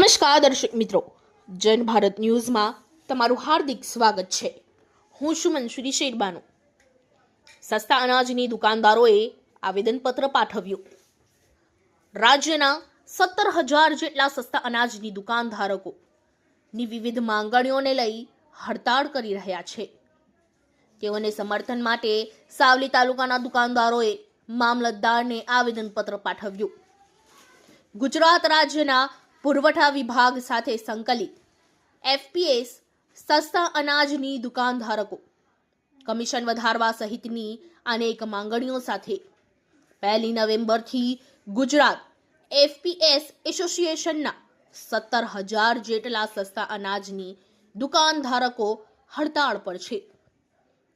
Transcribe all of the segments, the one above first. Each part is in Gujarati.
નમસ્કાર દર્શક મિત્રો. જન ભારત ન્યૂઝમાં તમારું હાર્દિક સ્વાગત છે. હું છું મનસુરી શેરબાનુ. સસ્તા અનાજની દુકાનદારોએ આવેદનપત્ર પાઠવ્યું. રાજ્યના સત્તર હજાર જેટલા સસ્તા અનાજની દુકાનધારકોની વિવિધ માંગણીઓને લઈ હડતાળ કરી રહ્યા છે. તેઓને સમર્થન માટે સાવલી તાલુકાના દુકાનદારોએ મામલતદારને આવેદનપત્ર પાઠવ્યું. ગુજરાત રાજ્યના પુરવઠા વિભાગ સાથે સંકલિત. એફપીએસ સસ્તા અનાજની દુકાનધારકો કમિશન વધારવા સહિતની અનેક માંગણીઓ સાથે. પહેલી નવેમ્બરથી ગુજરાત એફપીએસ એસોસિએશનના સત્તર હજાર જેટલા સસ્તા અનાજની દુકાનધારકો હડતાળ પર છે.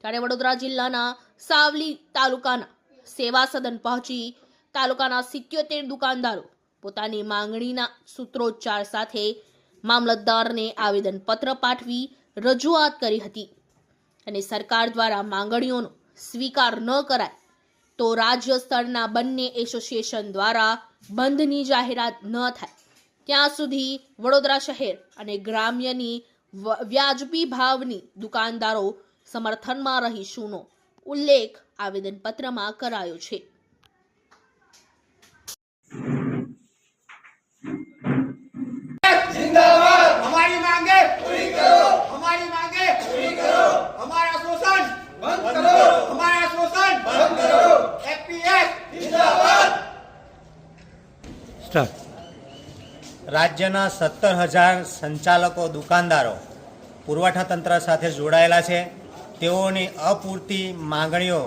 ત્યારે વડોદરા જિલ્લાના સાવલી તાલુકાના સેવા સદન પહોંચી તાલુકાના સિત્યોતેર દુકાનદારો પોતાની માંગણીના સૂત્રોચ્ચાર સાથે મામલતદારને આવેદનપત્ર પાઠવી રજૂઆત કરી હતી. અને સરકાર દ્વારા માંગણીઓનો સ્વીકાર ન કરાય તો રાજ્ય સ્તરના બંને એસોસિએશન દ્વારા બંધની જાહેરાત ન થાય. ત્યાં સુધી વડોદરા શહેર અને ગ્રામ્યની વ્યાજબી ભાવની દુકાનદારો સમર્થનમાં રહીશુંનો ઉલ્લેખ આવેદનપત્રમાં કરાયો છે. રાજ્યના સત્તર હજાર સંચાલકો, દુકાનદારો પુરવઠા તંત્ર સાથે જોડાયેલા છે. તેઓની અપૂરતી માંગણીઓ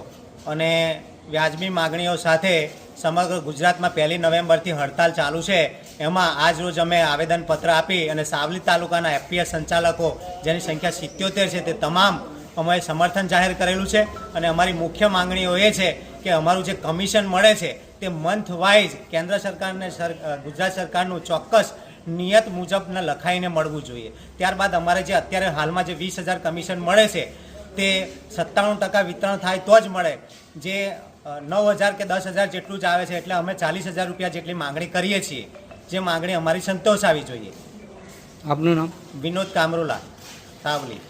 અને વ્યાજબી માંગણીઓ સાથે સમગ્ર ગુજરાતમાં પહેલી નવેમ્બરથી હડતાલ ચાલુ છે. એમાં આજ રોજ અમે આવેદનપત્ર આપી અને સાવલી તાલુકાના એફપીએસ સંચાલકો, જેની સંખ્યા સિત્યોતેર છે, તે તમામ અમે સમર્થન જાહેર કરેલું છે. અને અમારી મુખ્ય માંગણીઓ એ છે કે અમારું જે કમિશન મળે છે તે મંથ વાઇઝ કેન્દ્ર સરકારને સર ગુજરાત સરકારનું ચોક્કસ નિયત મુજબને લખાઈને મળવું જોઈએ. ત્યારબાદ અમારે જે અત્યારે હાલમાં જે વીસ હજાર કમિશન મળે છે તે સત્તાણું ટકા વિતરણ થાય તો જ મળે. જે નવ હજાર કે દસ હજાર જેટલું જ આવે છે એટલે અમે ચાલીસ હજાર રૂપિયા જેટલી માંગણી કરીએ છીએ. જે માંગણી અમારી સંતોષ આવી જોઈએ. આપનું નામ? વિનોદ કામરોલા સાવલી